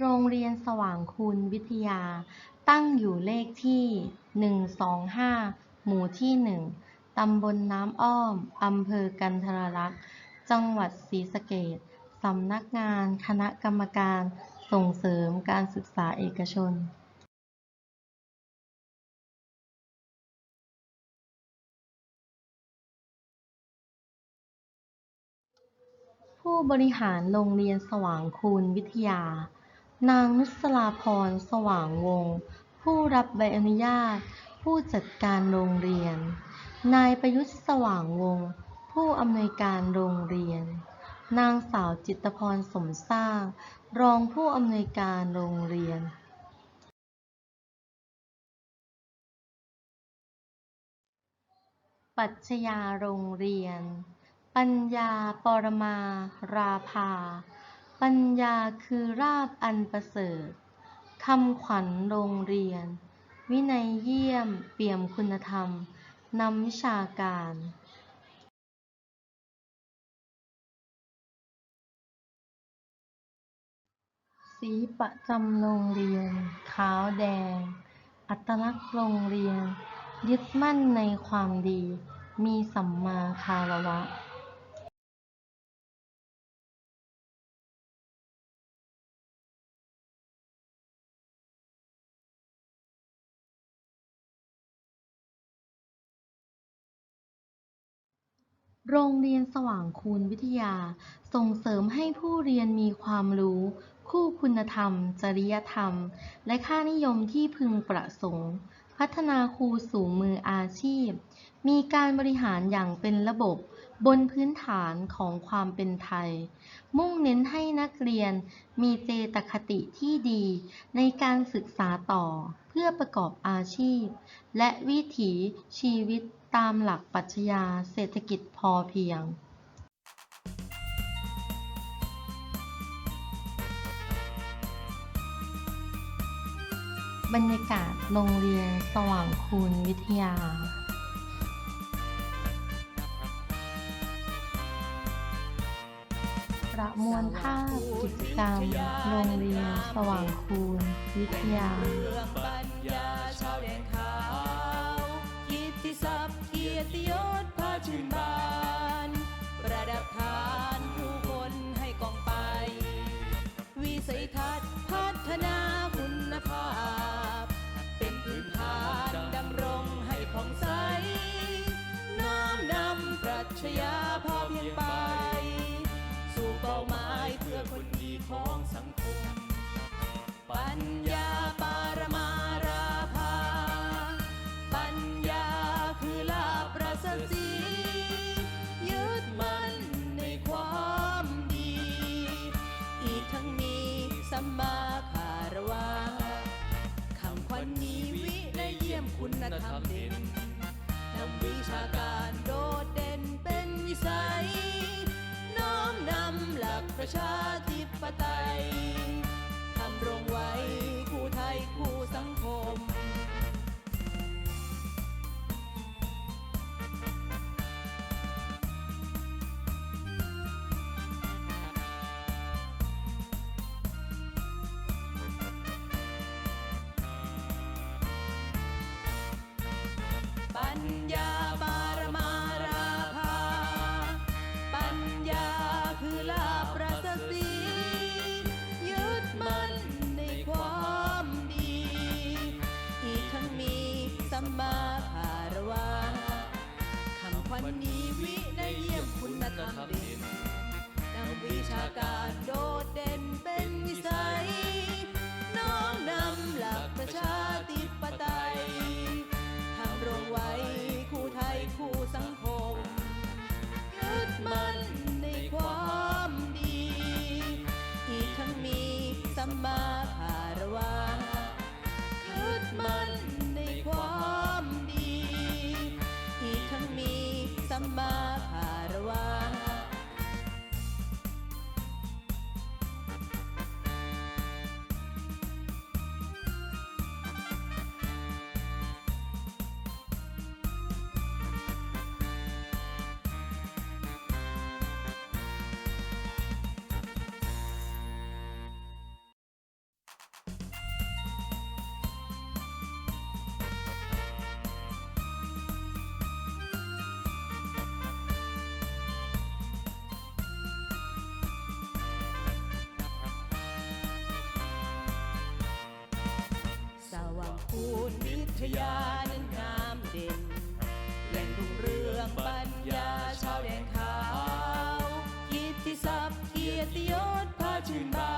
โรงเรียนสว่างคูณวิทยา ตั้งอยู่เลขที่ 125 หมู่ที่ 1 ตำบลน้ำอ้อม อำเภอกันทรลักษณ์จังหวัดศรีสะเกษสำนักงานคณะกรรมการส่งเสริมการศึกษาเอกชนผู้บริหารโรงเรียนสว่างคูณวิทยา นางนุสราพร สว่างวงศ์ ผู้รับใบอนุญาต ผู้จัดการโรงเรียน นายประยุทธ์สว่างวงศ์ ผู้อำนวยการโรงเรียน นางสาวจิตพรสมสร้าง รองผู้อำนวยการโรงเรียนปัชญาโรงเรียน ปัญญาปรมา ราภา ปัญญาคือราบอันประเสริฐคำขวัญโรงเรียน วินัยเยี่ยมเปี่ยมคุณธรรมนำวิชาการสีประจำโรงเรียน ขาวแดง อัตลักษณ์โรงเรียน ยึดมั่นในความดี มีสัมมาคารวะ โรงเรียนสว่างคูณวิทยา ส่งเสริมให้ผู้เรียนมีความรู้ คู่คุณธรรม จริยธรรม และค่านิยมที่พึงประสงค์ พัฒนาครูสู่มืออาชีพ มีการบริหารอย่างเป็นระบบบนพื้นฐานของความเป็นไทย มุ่งเน้นให้นักเรียนมีเจตคติที่ดีในการศึกษาต่อ พื่อประกอบอาชีพ และวิถีชีวิตตามหลักปรัชญาเศรษฐกิจพอเพียงบรรยากาศโรงเรียนสว่างคูณวิทยา ประมวลภาพกิจกรรมโรงเรียนสว่างคูณวิทยาเรื่องปัญญา กียรติยศพาชื่นบาน คุณธรรมเด่นนำวิชาการโดดเด่นเป็นวิสัย น้อมนำหลักประชา ญญาปารมาราภา ปัญญาคือลาภประสริฐสียึดมั่นในความดี อีกทั้งมีสัมมา ทยานั้นงามเด่นแหล่งรุ่งเรืองปัญญาชาวแดนขาวกิตติศัพท์เกียรติยศพาชื่นบา